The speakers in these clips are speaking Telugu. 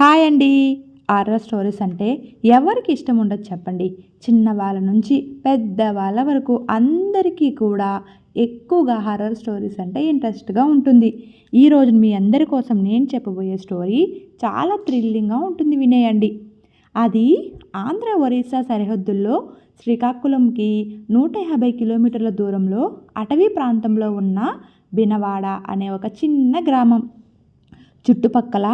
హాయ్ అండి. ఆర్ఆర్ స్టోరీస్ అంటే ఎవరికి ఇష్టం ఉండదు చెప్పండి. చిన్న వాళ్ళ నుంచి పెద్ద వాళ్ళ వరకు అందరికీ కూడా ఎక్కువగా హర్రర్ స్టోరీస్ అంటే ఇంట్రెస్ట్గా ఉంటుంది. ఈరోజు మీ అందరి కోసం నేను చెప్పబోయే స్టోరీ చాలా థ్రిల్లింగ్గా ఉంటుంది వినేయండి అది ఆంధ్ర ఒరిస్సా సరిహద్దుల్లో శ్రీకాకుళంకి నూట యాభై కిలోమీటర్ల దూరంలో అటవీ ప్రాంతంలో ఉన్న బినవాడ అనే ఒక చిన్న గ్రామం. చుట్టుపక్కల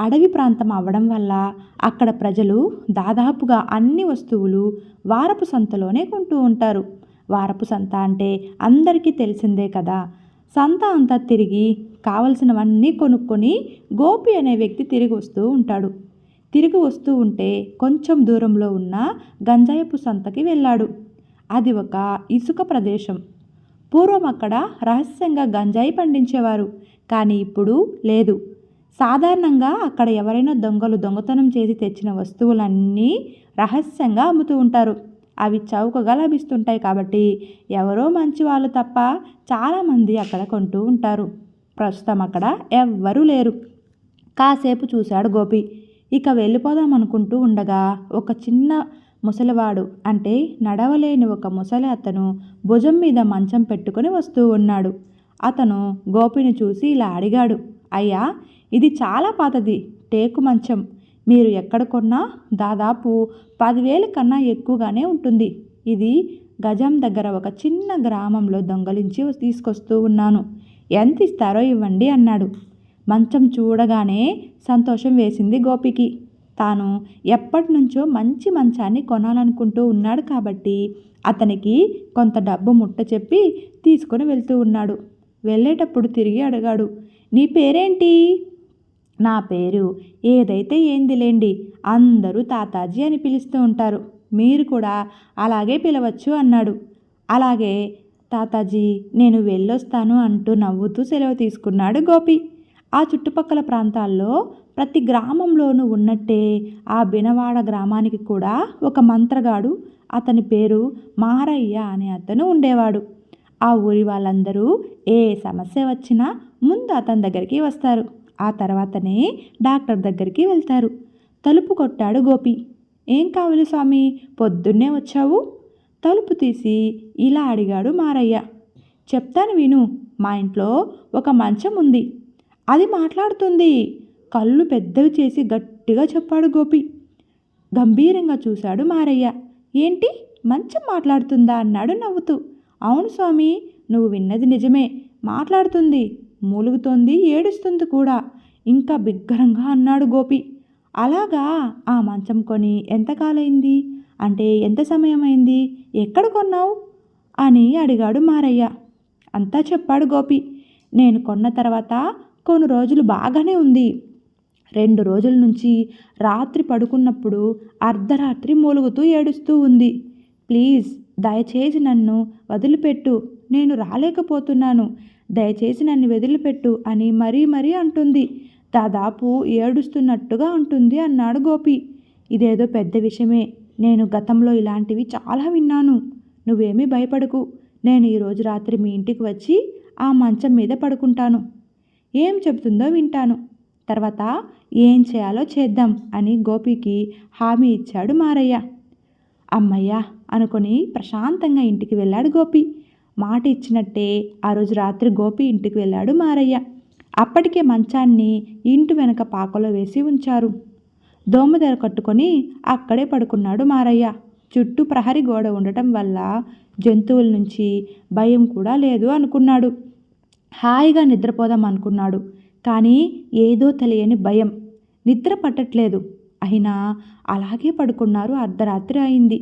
అడవి ప్రాంతం అవ్వడం వల్ల అక్కడ ప్రజలు దాదాపుగా అన్ని వస్తువులు వారపు సంతలోనే కొంటూ ఉంటారు. వారపు సంత అంటే అందరికీ తెలిసిందే కదా. సంత అంతా తిరిగి కావలసినవన్నీ కొనుక్కొని గోపి అనే వ్యక్తి తిరిగి వస్తూ ఉంటాడు. తిరిగి వస్తూ ఉంటే కొంచెం దూరంలో ఉన్న గంజాయపు సంతకి వెళ్ళాడు. అది ఒక ఇసుక ప్రదేశం. పూర్వం అక్కడ రహస్యంగా గంజాయి పండించేవారు. కానీ ఇప్పుడు లేదు. సాధారణంగా అక్కడ ఎవరైనా దొంగలు దొంగతనం చేసి తెచ్చిన వస్తువులన్నీ రహస్యంగా అమ్ముతూ ఉంటారు. అవి చౌకగా లభిస్తుంటాయి కాబట్టి ఎవరో మంచి వాళ్ళు తప్ప చాలామంది అక్కడ కొంటూ ఉంటారు. ప్రస్తుతం అక్కడ ఎవ్వరూ లేరు. కాసేపు చూశాడు గోపి. ఇక వెళ్ళిపోదాం అనుకుంటూ ఉండగా ఒక చిన్న ముసలివాడు అంటే నడవలేని ఒక ముసలి అతను భుజం మీద మంచం పెట్టుకుని వస్తూ ఉన్నాడు. అతను గోపిని చూసి ఇలా అడిగాడు అయ్యా ఇది చాలా పాతది. టేకు మంచం. మీరు ఎక్కడ కొన్నా దాదాపు పదివేల కన్నా ఎక్కువగానే ఉంటుంది. ఇది గజం దగ్గర ఒక చిన్న గ్రామంలో దొంగలించి తీసుకొస్తూ ఉన్నాను. ఎంత ఇస్తారో ఇవ్వండి అన్నాడు. మంచం చూడగానే సంతోషం వేసింది గోపికి. తాను ఎప్పటి నుంచో మంచి మంచాన్ని కొనాలనుకుంటూ ఉన్నాడు కాబట్టి అతనికి కొంత డబ్బు ముట్ట చెప్పి తీసుకుని వెళ్తూ ఉన్నాడు. వెళ్ళేటప్పుడు తిరిగి అడిగాడు. నీ పేరేంటి? నా పేరు ఏదైతే ఏందిలేండి? అందరూ తాతాజీ అని పిలుస్తూ ఉంటారు. మీరు కూడా అలాగే పిలవచ్చు అన్నాడు. అలాగే తాతాజీ నేను వెళ్ళొస్తాను అంటూ నవ్వుతూ సెలవు తీసుకున్నాడు గోపి. ఆ చుట్టుపక్కల ప్రాంతాల్లో ప్రతి గ్రామంలోనూ ఉన్నట్టే ఆ బినవాడ గ్రామానికి కూడా ఒక మంత్రగాడు అతని పేరు మారయ్య అనే అతను ఉండేవాడు. ఆ ఊరి వాళ్ళందరూ ఏ సమస్య వచ్చినా ముందు అతని దగ్గరికి వస్తారు. ఆ తర్వాతనే డాక్టర్ దగ్గరికి వెళ్తారు. తలుపు కొట్టాడు గోపి. ఏం కావాలి స్వామి? పొద్దున్నే వచ్చావు? తలుపు తీసి ఇలా అడిగాడు మారయ్య. చెప్తాను విను మా ఇంట్లో ఒక మంచం ఉంది. అది మాట్లాడుతుంది. కళ్ళు పెద్దవి చేసి గట్టిగా చెప్పాడు గోపి. గంభీరంగా చూశాడు మారయ్య. ఏంటి? మంచం మాట్లాడుతుందా? అన్నాడు నవ్వుతూ. అవును స్వామి నువ్వు విన్నది నిజమే. మాట్లాడుతుంది. మూలుగుతోంది ఏడుస్తుంది కూడా. ఇంకా బిగ్గరంగా అన్నాడు గోపి. అలాగా ఆ మంచం కొని ఎంతకాలైంది? అంటే ఎంత సమయం అయింది ఎక్కడ కొన్నావు? అని అడిగాడు మారయ్య. అంతా చెప్పాడు గోపి. నేను కొన్న తర్వాత కొన్ని రోజులు బాగానే ఉంది. రెండు రోజుల నుంచి రాత్రి పడుకున్నప్పుడు అర్ధరాత్రి మూలుగుతూ ఏడుస్తూ ఉంది. ప్లీజ్ దయచేసి నన్ను వదిలిపెట్టు. నేను రాలేకపోతున్నాను. దయచేసి నన్ను వదిలిపెట్టు అని మరీ మరీ అంటుంది. దాదాపు ఏడుస్తున్నట్టుగా ఉంటుంది అన్నాడు గోపి. ఇదేదో పెద్ద విషయమే. నేను గతంలో ఇలాంటివి చాలా విన్నాను. నువ్వేమీ భయపడకు. నేను ఈరోజు రాత్రి మీ ఇంటికి వచ్చి ఆ మంచం మీద పడుకుంటాను. ఏం చెబుతుందో వింటాను. తర్వాత ఏం చేయాలో చేద్దాం అని గోపికి హామీ ఇచ్చాడు మారయ్య. అమ్మయ్య అనుకొని ప్రశాంతంగా ఇంటికి వెళ్ళాడు గోపి. మాట ఇచ్చినట్టే ఆ రోజు రాత్రి గోపి ఇంటికి వెళ్ళాడు మారయ్య. అప్పటికే మంచాన్ని ఇంటి వెనక పాకలో వేసి ఉంచారు. దోమదెర కట్టుకొని అక్కడే పడుకున్నాడు మారయ్య. చుట్టూ ప్రహరీ గోడ ఉండటం వల్ల జంతువుల నుంచి భయం కూడా లేదు అనుకున్నాడు. హాయిగా నిద్రపోదాం అనుకున్నాడు. కానీ ఏదో తెలియని భయం. నిద్ర పట్టట్లేదు. అయినా అలాగే పడుకున్నారు అర్ధరాత్రి అయింది.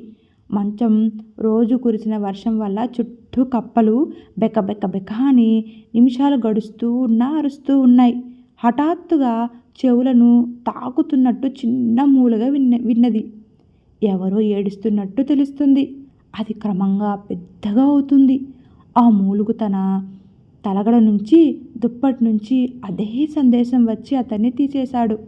మంచం రోజు కురిసిన వర్షం వల్ల చుట్టూ కప్పలు బెక్క బెక్క బెక్క అని నిమిషాలు గడుస్తూ ఉన్నా అరుస్తూ ఉన్నాయి. హఠాత్తుగా చెవులను తాకుతున్నట్టు చిన్న మూలుగా విన్న విన్నది. ఎవరో ఏడుస్తున్నట్టు తెలుస్తుంది. అది క్రమంగా పెద్దగా అవుతుంది. ఆ మూలుగు తన తలగడ నుంచి దుప్పటి నుంచి అదే సందేశం వచ్చి అతన్ని తీసేశాడు.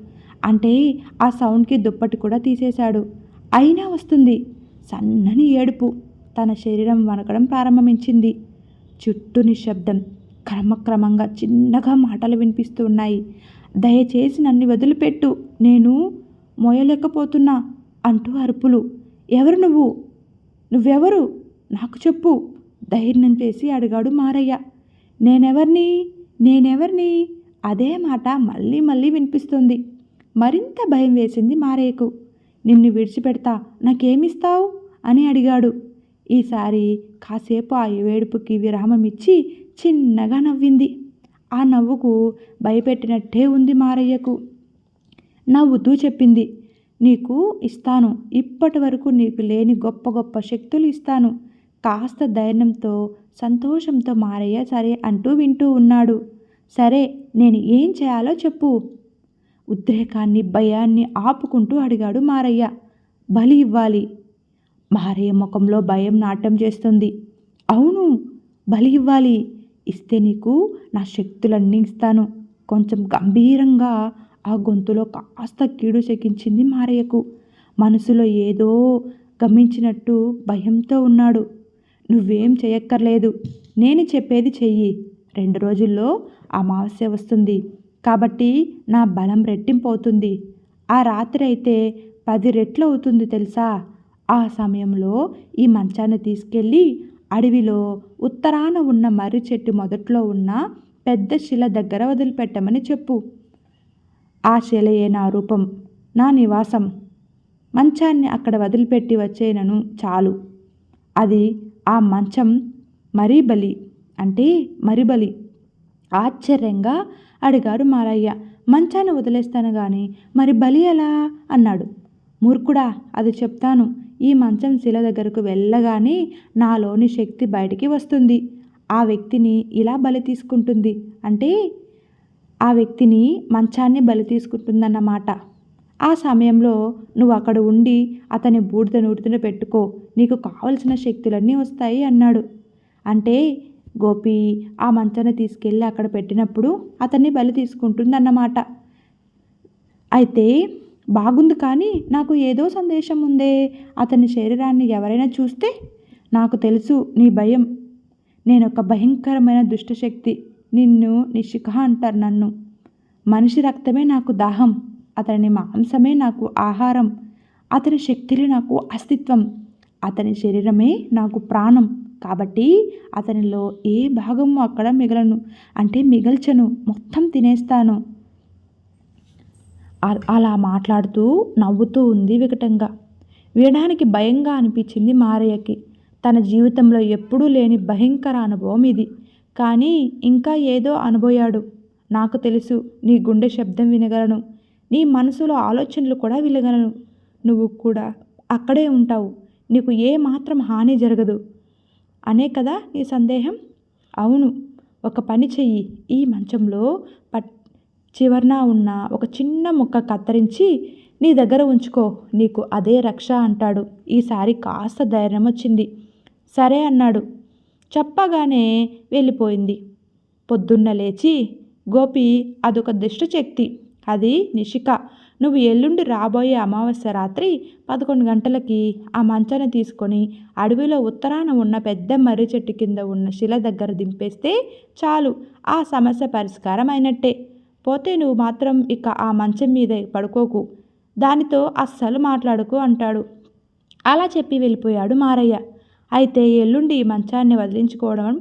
అంటే ఆ సౌండ్కి దుప్పటి కూడా తీసేశాడు. అయినా వస్తుంది. సన్నని ఏడుపు తన శరీరం వణకడం ప్రారంభించింది. చుట్టూ నిశ్శబ్దం క్రమక్రమంగా చిన్నగా మాటలు వినిపిస్తూ ఉన్నాయి. దయచేసి నన్ను వదిలిపెట్టు నేను మోయలేకపోతున్నా అంటూ అరుపులు. ఎవరు నువ్వు? నువ్వెవరు? నాకు చెప్పు. ధైర్యం చేసి అడిగాడు మారయ్య. నేనెవర్ని? నేనెవర్ని? అదే మాట మళ్ళీ మళ్ళీ వినిపిస్తుంది. మరింత భయం వేసింది మారయ్యకు. నిన్ను విడిచిపెడతా నాకేమిస్తావు? అని అడిగాడు. ఈసారి కాసేపు ఆ వేడుపుకి విరామం ఇచ్చి చిన్నగా నవ్వింది. ఆ నవ్వుకు భయపెట్టినట్టే ఉంది మారయ్యకు. నవ్వుతూ చెప్పింది నీకు ఇస్తాను. ఇప్పటి వరకు నీకు లేని గొప్ప గొప్ప శక్తులు ఇస్తాను. కాస్త ధైర్యంతో సంతోషంతో మారయ్య సరే అంటూ వింటూ ఉన్నాడు. సరే నేను ఏం చేయాలో చెప్పు. ఉద్రేకాన్ని భయాన్ని ఆపుకుంటూ అడిగాడు మారయ్య. బలి ఇవ్వాలి. మారయ్య ముఖంలో భయం నాట్యం చేస్తుంది. అవును బలి ఇవ్వాలి. ఇస్తే నీకు నా శక్తులన్నీ ఇస్తాను. కొంచెం గంభీరంగా ఆ గొంతులో కాస్త కీడు చెక్కించింది మారయ్యకు. మనసులో ఏదో గమనించినట్టు భయంతో ఉన్నాడు. నువ్వేం చేయక్కర్లేదు నేను చెప్పేది చెయ్యి. రెండు రోజుల్లో అమావాస్య వస్తుంది. కాబట్టి నా బలం రెట్టింపు అవుతుంది. ఆ రాత్రి అయితే పది రెట్లు అవుతుంది తెలుసా? ఆ సమయంలో ఈ మంచాన్ని తీసుకెళ్ళి అడవిలో ఉత్తరాన ఉన్న మర్రి చెట్టు మొదట్లో ఉన్న పెద్ద శిల దగ్గర వదిలిపెట్టమని చెప్పు. ఆ శిలయే నా రూపం నా నివాసం. మంచాన్ని అక్కడ వదిలిపెట్టి వచ్చేనను చాలు. అది ఆ మంచం మరీ బలి అంటే మరి బలి. ఆశ్చర్యంగా అడిగారు మారయ్య. మంచాన్ని వదిలేస్తాను కానీ మరి బలి ఎలా? అన్నాడు. మూర్ఖుడా అది చెప్తాను. ఈ మంచం శిల దగ్గరకు వెళ్ళగానే నాలోని శక్తి బయటికి వస్తుంది. ఆ వ్యక్తిని ఇలా బలి తీసుకుంటుంది. అంటే ఆ వ్యక్తిని మంచాన్ని బలి తీసుకుంటుందన్నమాట. ఆ సమయంలో నువ్వు అక్కడ ఉండి అతని బూడిద నూటిన పెట్టుకో. నీకు కావలసిన శక్తులన్నీ వస్తాయి అన్నాడు. అంటే గోపి ఆ మంచాన్ని తీసుకెళ్ళి అక్కడ పెట్టినప్పుడు అతన్ని బలి తీసుకుంటుందన్నమాట. అయితే బాగుంది కానీ నాకు ఏదో సందేశం ఉందే. అతని శరీరాన్ని ఎవరైనా చూస్తే నాకు తెలుసు నీ భయం. నేను ఒక భయంకరమైన దుష్టశక్తి. నిన్ను నిషిక అంటారు నన్ను. మనిషి రక్తమే నాకు దాహం. అతని మాంసమే నాకు ఆహారం. అతని శక్తులే నాకు అస్తిత్వం. అతని శరీరమే నాకు ప్రాణం. కాబట్టి అతనిలో ఏ భాగము అక్కడ మిగలను. అంటే మిగల్చను. మొత్తం తినేస్తాను. అలా మాట్లాడుతూ నవ్వుతూ ఉంది వికటంగా. వినడానికి భయంగా అనిపించింది మారయ్యకి. తన జీవితంలో ఎప్పుడూ లేని భయంకర అనుభవం ఇది. కానీ ఇంకా ఏదో అనుభవాడు నాకు తెలుసు నీ గుండె శబ్దం వినగలను. నీ మనసులో ఆలోచనలు కూడా వినగలను. నువ్వు కూడా అక్కడే ఉంటావు. నీకు ఏ మాత్రం హాని జరగదు. అనే కదా నీ సందేహం? అవును. ఒక పని చెయ్యి. ఈ మంచంలో పట్ చివరన ఉన్న ఒక చిన్న ముక్క కత్తిరించి నీ దగ్గర ఉంచుకో నీకు అదే రక్ష అంటాడు. ఈసారి కాస్త ధైర్యం వచ్చింది. సరే అన్నాడు. చెప్పగానే వెళ్ళిపోయింది. పొద్దున్న లేచి గోపి అదొక దుష్టశక్తి. అది నిషిక. నువ్వు ఎల్లుండి రాబోయే అమావాస్య రాత్రి పదకొండు గంటలకి ఆ మంచాన్ని తీసుకొని అడవిలో ఉత్తరాన ఉన్న పెద్ద మర్రి చెట్టు కింద ఉన్న శిల దగ్గర దింపేస్తే చాలు. ఆ సమస్య పరిష్కారం అయినట్టే పోతే నువ్వు మాత్రం ఇక ఆ మంచం మీద పడుకోకు. దానితో అస్సలు మాట్లాడుకు అంటాడు. అలా చెప్పి వెళ్ళిపోయాడు మారయ్య. అయితే ఎల్లుండి ఈ మంచాన్ని వదిలించుకోవడం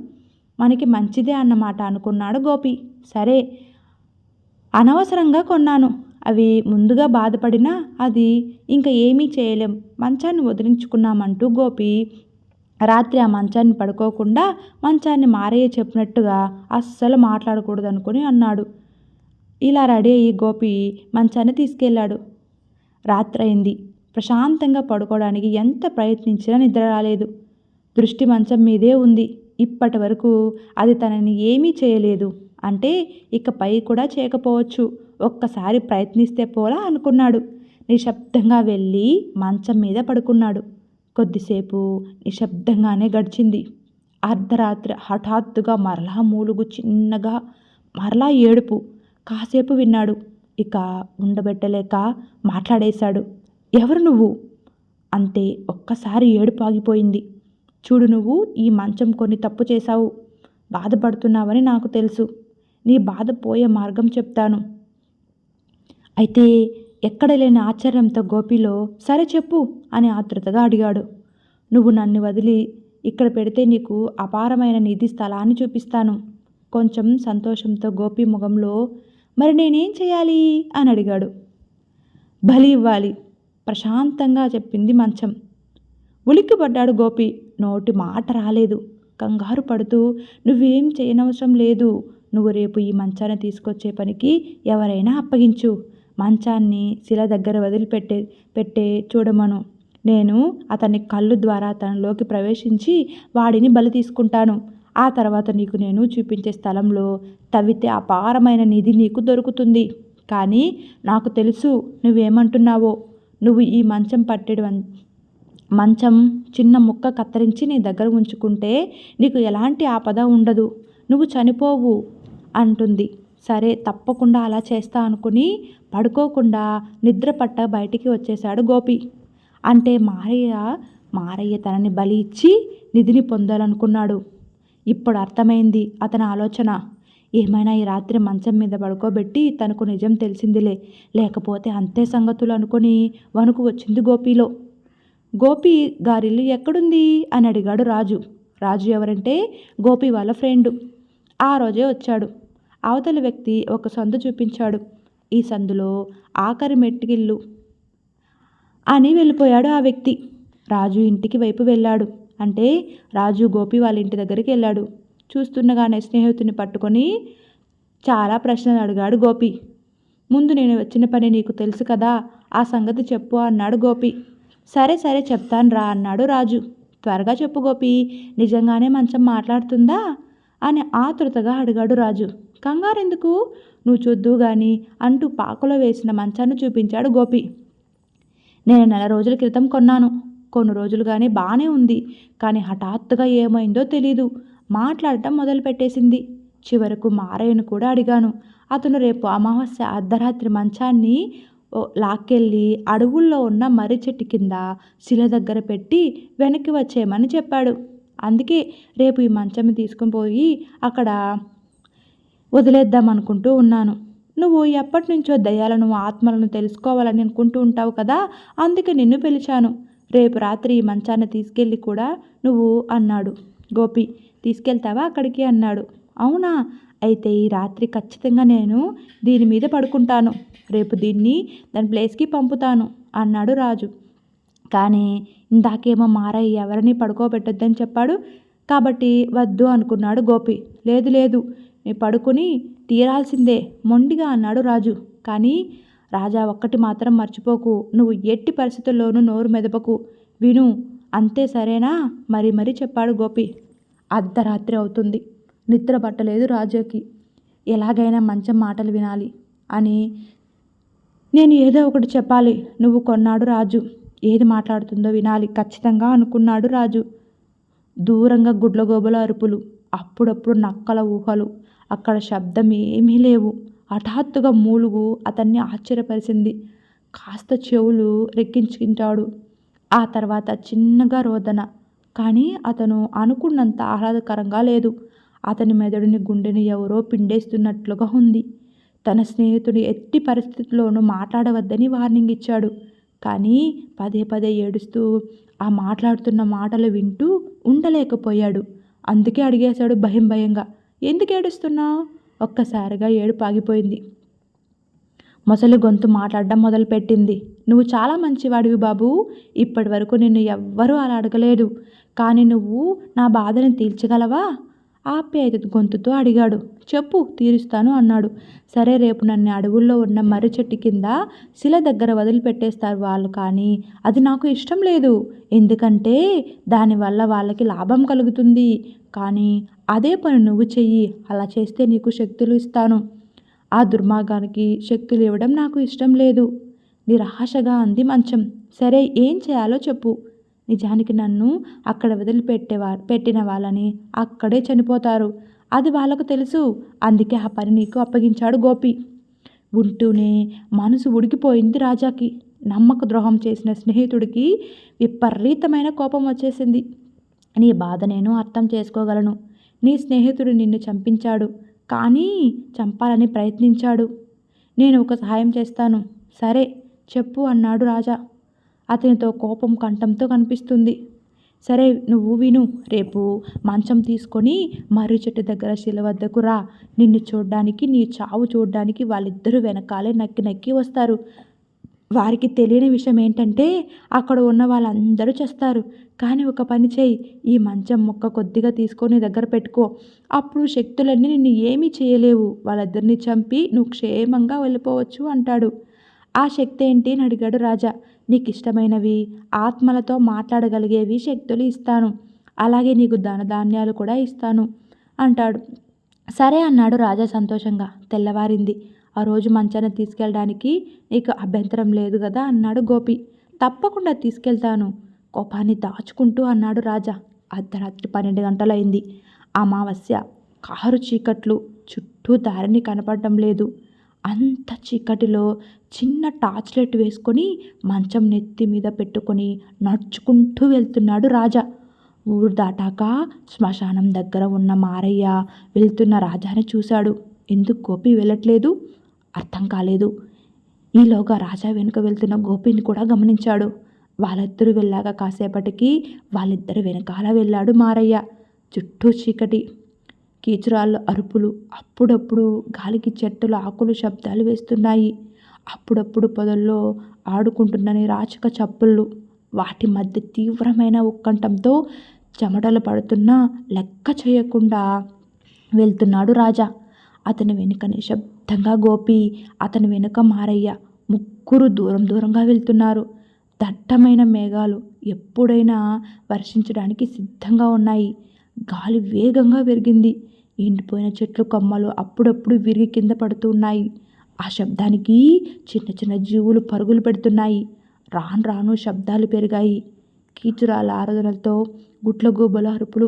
మనకి మంచిదే అన్నమాట అనుకున్నాడు గోపి. సరే అనవసరంగా కొన్నాను. అవి ముందుగా బాధపడినా అది ఇంకా ఏమీ చేయలేం. మంచాన్ని వదిలించుకున్నామంటూ గోపి రాత్రి ఆ మంచాన్ని పడుకోకుండా మంచాన్ని మారయ్య చెప్పినట్టుగా అస్సలు మాట్లాడకూడదు అనుకుని అన్నాడు. ఇలా రెడీ అయ్యి గోపి మంచాన్ని తీసుకెళ్ళాడు. రాత్రయింది. ప్రశాంతంగా పడుకోవడానికి ఎంత ప్రయత్నించినా నిద్ర రాలేదు. దృష్టి మంచం మీదే ఉంది. ఇప్పటి వరకు అది తనని ఏమీ చేయలేదు. అంటే ఇకపై కూడా చేయకపోవచ్చు. ఒక్కసారి ప్రయత్నిస్తే పోలా అనుకున్నాడు. నిశ్శబ్దంగా వెళ్ళి మంచం మీద పడుకున్నాడు. కొద్దిసేపు నిశ్శబ్దంగానే గడిచింది. అర్ధరాత్రి హఠాత్తుగా మరలా మూలుగు చిన్నగా మరలా ఏడుపు. కాసేపు విన్నాడు. ఇక ఉండబెట్టలేక మాట్లాడేశాడు. ఎవరు నువ్వు? అంతే ఒక్కసారి ఏడుపు ఆగిపోయింది. చూడు నువ్వు ఈ మంచం కొన్ని తప్పు చేశావు. బాధపడుతున్నావని నాకు తెలుసు. నీ బాధ పోయే మార్గం చెప్తాను. అయితే ఎక్కడ లేని ఆశ్చర్యంతో గోపిలో సరే చెప్పు అని ఆతృతగా అడిగాడు. నువ్వు నన్ను వదిలి ఇక్కడ పెడితే నీకు అపారమైన నిధి స్థలాన్ని చూపిస్తాను. కొంచెం సంతోషంతో గోపి ముఖంలో మరి నేనేం చేయాలి? అని అడిగాడు. బలి ఇవ్వాలి ప్రశాంతంగా చెప్పింది మంచం. ఉలిక్కిపడ్డాడు గోపి. నోటి మాట రాలేదు. కంగారు పడుతూ నువ్వేం చేయనవసరం లేదు. నువ్వు రేపు ఈ మంచాన్ని తీసుకొచ్చే పనికి ఎవరైనా అప్పగించు. మంచాన్ని శిల దగ్గర వదిలిపెట్టే పెట్టే చూడమను. నేను అతని కళ్ళు ద్వారా తనలోకి ప్రవేశించి వాడిని బలి తీసుకుంటాను. ఆ తర్వాత నీకు నేను చూపించే స్థలంలో తవ్వితే అపారమైన నిధి నీకు దొరుకుతుంది. కానీ నాకు తెలుసు నువ్వేమంటున్నావో. నువ్వు ఈ మంచం పట్టెడు మంచం చిన్న ముక్క కత్తిరించి నీ దగ్గర ఉంచుకుంటే నీకు ఎలాంటి ఆపద ఉండదు. నువ్వు చనిపోవు అంటుంది. సరే తప్పకుండా అలా చేస్తా అనుకుని పడుకోకుండా నిద్ర పట్ట బయటికి వచ్చేశాడు గోపి. అంటే మారయ్య మారయ్య తనని బలి ఇచ్చి నిధిని పొందాలనుకున్నాడు. ఇప్పుడు అర్థమైంది అతని ఆలోచన. ఏమైనా ఈ రాత్రి మంచం మీద పడుకోబెట్టి తనకు నిజం తెలిసిందిలే. లేకపోతే అంతే సంగతులు అనుకుని వణుకు వచ్చింది గోపిలో. గోపి గారిల్లు ఎక్కడుంది? అని అడిగాడు రాజు. రాజు ఎవరంటే గోపి వాళ్ళ ఫ్రెండు. ఆ రోజే వచ్చాడు. అవతలి వ్యక్తి ఒక సందు చూపించాడు. ఈ సందులో ఆఖరి మెట్టిగిల్లు అని వెళ్ళిపోయాడు ఆ వ్యక్తి. రాజు ఇంటికి వైపు వెళ్ళాడు. అంటే రాజు గోపి వాళ్ళ ఇంటి దగ్గరికి వెళ్ళాడు. చూస్తుండగానే స్నేహితుని పట్టుకొని చాలా ప్రశ్నలు అడిగాడు గోపి. ముందు నేను వచ్చిన పని నీకు తెలుసు కదా ఆ సంగతి చెప్పు అన్నాడు గోపి. సరే సరే చెప్తాను రా అన్నాడు రాజు. త్వరగా చెప్పు గోపి నిజంగానే మంచం మాట్లాడుతుందా? అని ఆతృతగా అడిగాడు రాజు. కంగారెందుకు? నువ్వు చూద్దు గాని అంటూ పాకలో వేసిన మంచాన్ని చూపించాడు గోపి. నేను నెల రోజుల క్రితం కొన్నాను. కొన్ని రోజులుగానే బాగానే ఉంది. కానీ హఠాత్తుగా ఏమైందో తెలీదు. మాట్లాడటం మొదలుపెట్టేసింది. చివరకు మారయ్యను కూడా అడిగాను. అతను రేపు అమావాస్య అర్ధరాత్రి మంచాన్ని లాక్కెళ్ళి అడవుల్లో ఉన్న మర్రి చెట్టు కింద శిల దగ్గర పెట్టి వెనక్కి వచ్చేయమని చెప్పాడు. అందుకే రేపు ఈ మంచం తీసుకుని పోయి అక్కడ వదిలేద్దాం అనుకుంటూ ఉన్నాను. నువ్వు ఎప్పటి నుంచో దయ్యాలను ఆత్మలను తెలుసుకోవాలని అనుకుంటూ ఉంటావు కదా? అందుకే నిన్ను పిలిచాను. రేపు రాత్రి ఈ మంచాన్ని తీసుకెళ్ళి కూడా నువ్వు అన్నాడు. గోపి తీసుకెళ్తావా అక్కడికి? అన్నాడు. అవునా అయితే ఈ రాత్రి ఖచ్చితంగా నేను దీని మీద పడుకుంటాను. రేపు దీన్ని దాని ప్లేస్కి పంపుతాను అన్నాడు రాజు. కానీ ఇందాకేమో మారయ్య ఎవరిని పడుకోబెట్టొద్దని చెప్పాడు. కాబట్టి వద్దు అనుకున్నాడు గోపి. లేదు లేదు నీ పడుకుని తీరాల్సిందే మొండిగా అన్నాడు రాజు. కానీ రాజా ఒక్కటి మాత్రం మర్చిపోకు. నువ్వు ఎట్టి పరిస్థితుల్లోనూ నోరు మెదపకు. విను అంతే సరేనా? మరి మరీ చెప్పాడు గోపి. అర్ధరాత్రి అవుతుంది. నిద్ర పట్టలేదు రాజుకి. ఎలాగైనా మంచం మాటలు వినాలి అని నేను ఏదో ఒకటి చెప్పాలి. నువ్వు కొన్నాడు రాజు. ఏది మాట్లాడుతుందో వినాలి. ఖచ్చితంగా అనుకున్నాడు రాజు. దూరంగా గుడ్లగోబల అరుపులు. అప్పుడప్పుడు నక్కల ఊహలు. అక్కడ శబ్దం ఏమీ లేవు. హఠాత్తుగా మూలుగు అతన్ని ఆశ్చర్యపరిచింది. కాస్త చెవులు రెక్కించుకుంటాడు. ఆ తర్వాత చిన్నగా రోదన. కానీ అతను అనుకున్నంత ఆహ్లాదకరంగా లేదు. అతని మెదడుని గుండెని ఎవరో పిండేస్తున్నట్లుగా ఉంది. తన స్నేహితుడు ఎట్టి పరిస్థితుల్లోనూ మాట్లాడవద్దని వార్నింగ్ ఇచ్చాడు. కానీ పదే పదే ఏడుస్తూ ఆ మాట్లాడుతున్న మాటలు వింటూ ఉండలేకపోయాడు. అందుకే అడిగేశాడు భయం భయంగా ఎందుకు ఏడుస్తున్నావు? ఒక్కసారిగా ఏడుపు ఆగిపోయింది. మొసలి గొంతు మాట్లాడడం మొదలుపెట్టింది. నువ్వు చాలా మంచివాడివి బాబు. ఇప్పటి వరకు నిన్ను ఎవ్వరూ అలా అడగలేదు. కానీ నువ్వు నా బాధను తీర్చగలవా? ఆప్యాయత గొంతుతో అడిగాడు. చెప్పు తీరుస్తాను అన్నాడు. సరే రేపు నన్ను అడవుల్లో ఉన్న మర్రి చెట్టు కింద శిల దగ్గర వదిలిపెట్టేస్తారు వాళ్ళు. కానీ అది నాకు ఇష్టం లేదు. ఎందుకంటే దానివల్ల వాళ్ళకి లాభం కలుగుతుంది. కానీ అదే పని నువ్వు చెయ్యి. అలా చేస్తే నీకు శక్తులు ఇస్తాను. ఆ దుర్మార్గానికి శక్తులు ఇవ్వడం నాకు ఇష్టం లేదు. నిరాశగా అంది మంచం. సరే ఏం చేయాలో చెప్పు. నిజానికి నన్ను అక్కడ వదిలిపెట్టేవా పెట్టిన వాళ్ళని అక్కడే చనిపోతారు. అది వాళ్ళకు తెలుసు. అందుకే ఆ పని నీకు అప్పగించాడు గోపి. ఉంటూనే మనసు ఉడికిపోయింది రాజాకి. నమ్మక ద్రోహం చేసిన స్నేహితుడికి విపరీతమైన కోపం వచ్చేసింది. నీ బాధ నేను అర్థం చేసుకోగలను. నీ స్నేహితుడు నిన్ను చంపించాడు కానీ చంపాలని ప్రయత్నించాడు. నేను ఒక సహాయం చేస్తాను. సరే చెప్పు అన్నాడు రాజా. అతనితో కోపం కంఠంతో కనిపిస్తుంది. సరే నువ్వు విను. రేపు మంచం తీసుకొని మర్రి చెట్టు దగ్గర శిల వద్దకు రా. నిన్ను చూడ్డానికి నీ చావు చూడ్డానికి వాళ్ళిద్దరూ వెనకాలే నక్కి నక్కి వస్తారు. వారికి తెలియని విషయం ఏంటంటే అక్కడ ఉన్న వాళ్ళందరూ చేస్తారు. కానీ ఒక పని చేయి ఈ మంచం మొక్క కొద్దిగా తీసుకొని దగ్గర పెట్టుకో. అప్పుడు శక్తులన్నీ నిన్ను ఏమీ చేయలేవు. వాళ్ళిద్దరిని చంపి నువ్వు క్షేమంగా వెళ్ళిపోవచ్చు అంటాడు. ఆ శక్తి ఏంటి? అని అడిగాడు రాజా. నీకు ఇష్టమైనవి ఆత్మలతో మాట్లాడగలిగేవి శక్తులు ఇస్తాను. అలాగే నీకు ధనధాన్యాలు కూడా ఇస్తాను అంటాడు. సరే అన్నాడు రాజా సంతోషంగా. తెల్లవారింది. ఆ రోజు మంచాన్ని తీసుకెళ్ళడానికి నీకు అభ్యంతరం లేదు కదా అన్నాడు గోపి. తప్పకుండా తీసుకెళ్తాను. కోపాన్ని దాచుకుంటూ అన్నాడు రాజా. అర్ధరాత్రి పన్నెండు గంటలైంది. అమావాస్య. కారు చీకట్లు. చుట్టూ దారిని కనపడడం లేదు. అంత చీకటిలో చిన్న టార్చ్ లైట్ వేసుకొని మంచం నెత్తి మీద పెట్టుకొని నడుచుకుంటూ వెళ్తున్నాడు రాజా. ఊరు దాటాక శ్మశానం దగ్గర ఉన్న మారయ్య వెళ్తున్న రాజాని చూశాడు. ఎందుకు గోపి వెళ్ళట్లేదు? అర్థం కాలేదు. ఈలోగా రాజా వెనుక వెళ్తున్న గోపిని కూడా గమనించాడు. వాళ్ళిద్దరూ వెళ్ళాక కాసేపటికి వాళ్ళిద్దరు వెనకాల వెళ్ళాడు మారయ్య. చుట్టూ చీకటి కీచురాళ్ళు అరుపులు అప్పుడప్పుడు గాలికి చెట్టులు ఆకులు శబ్దాలు వేస్తున్నాయి. అప్పుడప్పుడు పొదల్లో ఆడుకుంటున్నని రాచక చప్పుళ్ళు వాటి మధ్య తీవ్రమైన ఉక్కంఠంతో చెమటలు పడుతున్నా లెక్క చేయకుండా వెళ్తున్నాడు రాజా. అతని వెనుక అర్థంగా గోపి అతని వెనుక మారయ్య ముగ్గురు దూరం దూరంగా వెళ్తున్నారు. దట్టమైన మేఘాలు ఎప్పుడైనా వర్షించడానికి సిద్ధంగా ఉన్నాయి. గాలి వేగంగా పెరిగింది ఎండిపోయిన చెట్లు కొమ్మలు అప్పుడప్పుడు విరిగి కింద పడుతున్నాయి ఆ శబ్దానికి చిన్న చిన్న జీవులు పరుగులు పెడుతున్నాయి. రాను రాను శబ్దాలు పెరిగాయి. కీచురాల ఆరాధనలతో గుట్ల గోబల అరుపులు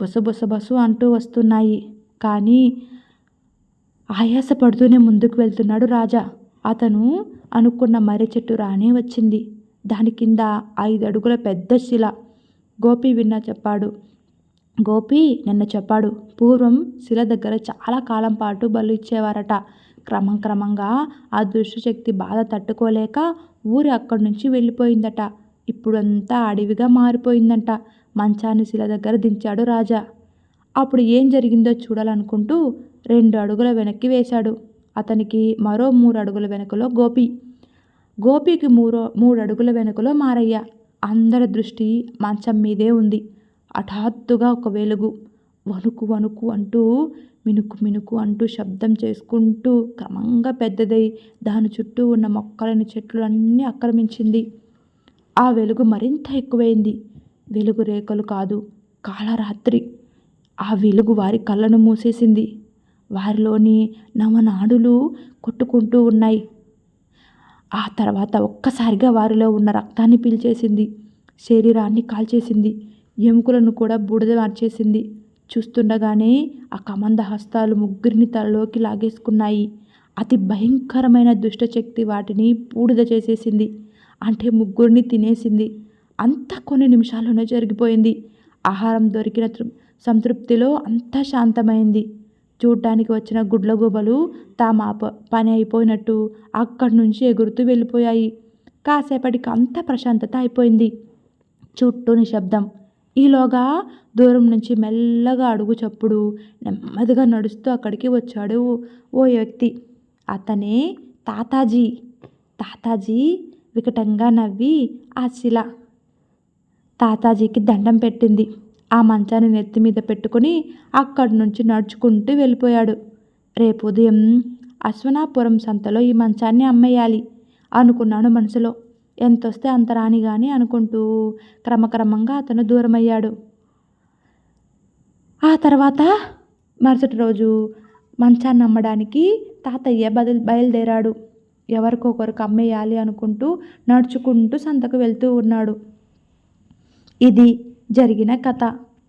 బొస బొస అంటూ వస్తున్నాయి. కానీ ఆయాసపడుతూనే ముందుకు వెళ్తున్నాడు రాజా. అతను అనుకున్న మర్రి చెట్టు రానే వచ్చింది. దాని కింద ఐదు అడుగుల పెద్ద శిల. గోపి విన్న చెప్పాడు. గోపి నిన్న చెప్పాడు పూర్వం శిల దగ్గర చాలా కాలం పాటు బలు ఇచ్చేవారట. క్రమం క్రమంగా ఆ దుష్టశక్తి బాధ తట్టుకోలేక ఊరి అక్కడి నుంచి వెళ్ళిపోయిందట. ఇప్పుడంతా అడవిగా మారిపోయిందంట. మంచాన్ని శిల దగ్గర దించాడు రాజా. అప్పుడు ఏం జరిగిందో చూడాలనుకుంటూ రెండు అడుగుల వెనక్కి వేశాడు. అతనికి మరో మూడు అడుగుల వెనుకలో గోపి. గోపికి మూరో మూడు అడుగుల వెనుకలో మారయ్య. అందరి దృష్టి మంచం మీదే ఉంది. హఠాత్తుగా ఒక వెలుగు. వణుకు వణుకు అంటూ మినుకు మినుకు అంటూ శబ్దం చేసుకుంటూ క్రమంగా పెద్దదై దాని చుట్టూ ఉన్న మొక్కలని చెట్లు అన్నీ ఆక్రమించింది. ఆ వెలుగు మరింత ఎక్కువైంది. వెలుగు రేఖలు కాదు కాలరాత్రి. ఆ వెలుగు వారి కళ్ళను మూసేసింది. వారిలోని నవనాడులు కొట్టుకుంటూ ఉన్నాయి. ఆ తర్వాత ఒక్కసారిగా వారిలో ఉన్న రక్తాన్ని పీల్చేసింది. శరీరాన్ని కాల్చేసింది. ఎముకలను కూడా బూడిద మార్చేసింది. చూస్తుండగానే ఆ కమంద హస్తాలు ముగ్గురిని తలలోకి లాగేసుకున్నాయి. అతి భయంకరమైన దుష్టశక్తి వాటిని బూడిద చేసేసింది. అంటే ముగ్గురిని తినేసింది. అంతా కొన్ని నిమిషాల్లోనే జరిగిపోయింది. ఆహారం దొరికిన సంతృప్తిలో అంతా శాంతమైంది. చూడ్డానికి వచ్చిన గుడ్లగూబలు తమ పని అయిపోయినట్టు అక్కడి నుంచి ఎగురుతూ వెళ్ళిపోయాయి. కాసేపటికి అంత ప్రశాంతత అయిపోయింది. చుట్టూ నిశ్శబ్దం. ఈలోగా దూరం నుంచి మెల్లగా అడుగు చప్పుడు నెమ్మదిగా నడుస్తూ అక్కడికి వచ్చాడు ఓ వ్యక్తి. అతనే తాతాజీ. తాతాజీ వికటంగా నవ్వి ఆ శిల. తాతాజీకి దండం పెట్టింది. ఆ మంచాన్ని నెత్తి మీద పెట్టుకుని అక్కడి నుంచి నడుచుకుంటూ వెళ్ళిపోయాడు. రేపు ఉదయం అశ్వనాపురం సంతలో ఈ మంచాన్ని అమ్మేయాలి అనుకున్నాడు మనసులో. ఎంతొస్తే అంత రాని కానీ అనుకుంటూ క్రమక్రమంగా అతను దూరమయ్యాడు. ఆ తర్వాత మరుసటి రోజు మంచాన్ని అమ్మడానికి తాతయ్య బదిలి బయలుదేరాడు. ఎవరికొకరికి అమ్మేయాలి అనుకుంటూ నడుచుకుంటూ సంతకు వెళ్తూ ఉన్నాడు. ఇది జరిగిన కథ.